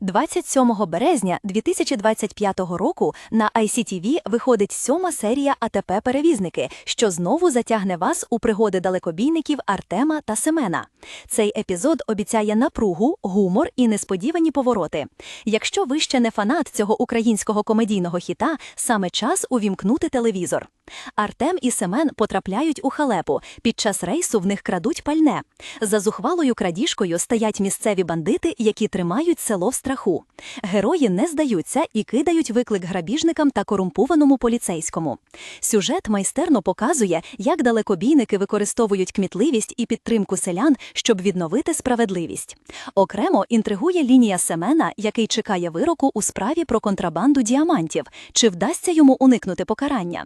27 березня 2025 року на ICTV виходить сьома серія АТП Перевізники, що знову затягне вас у пригоди далекобійників Артема та Семена. Цей епізод обіцяє напругу, гумор і несподівані повороти. Якщо ви ще не фанат цього українського комедійного хіта, саме час увімкнути телевізор. Артем і Семен потрапляють у халепу. Під час рейсу в них крадуть пальне. За зухвалою крадіжкою стоять місцеві бандити, які тримають село в страху. Герої не здаються і кидають виклик грабіжникам та корумпованому поліцейському. Сюжет майстерно показує, як далекобійники використовують кмітливість і підтримку селян, щоб відновити справедливість. Окремо інтригує лінія Семена, який чекає вироку у справі про контрабанду діамантів. Чи вдасться йому уникнути покарання?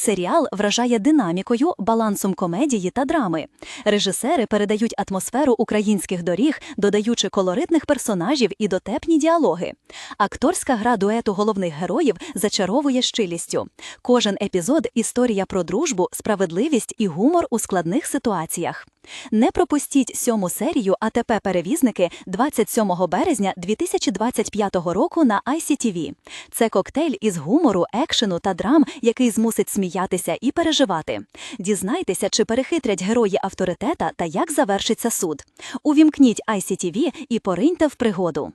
Серіал вражає динамікою, балансом комедії та драми. Режисери передають атмосферу українських доріг, додаючи колоритних персонажів і дотепні діалоги. Акторська гра дуету головних героїв зачаровує щилістю. Кожен епізод історія про дружбу, справедливість і гумор у складних ситуаціях. Не пропустіть сьому серію АТП Перевізники 27 березня 2025 року на ICTV. Це коктейль із гумору, екшену та драм, який змусить сміятися і переживати. Дізнайтеся, чи перехитрять герої авторитета та як завершиться суд. Увімкніть ICTV і пориньте в пригоду.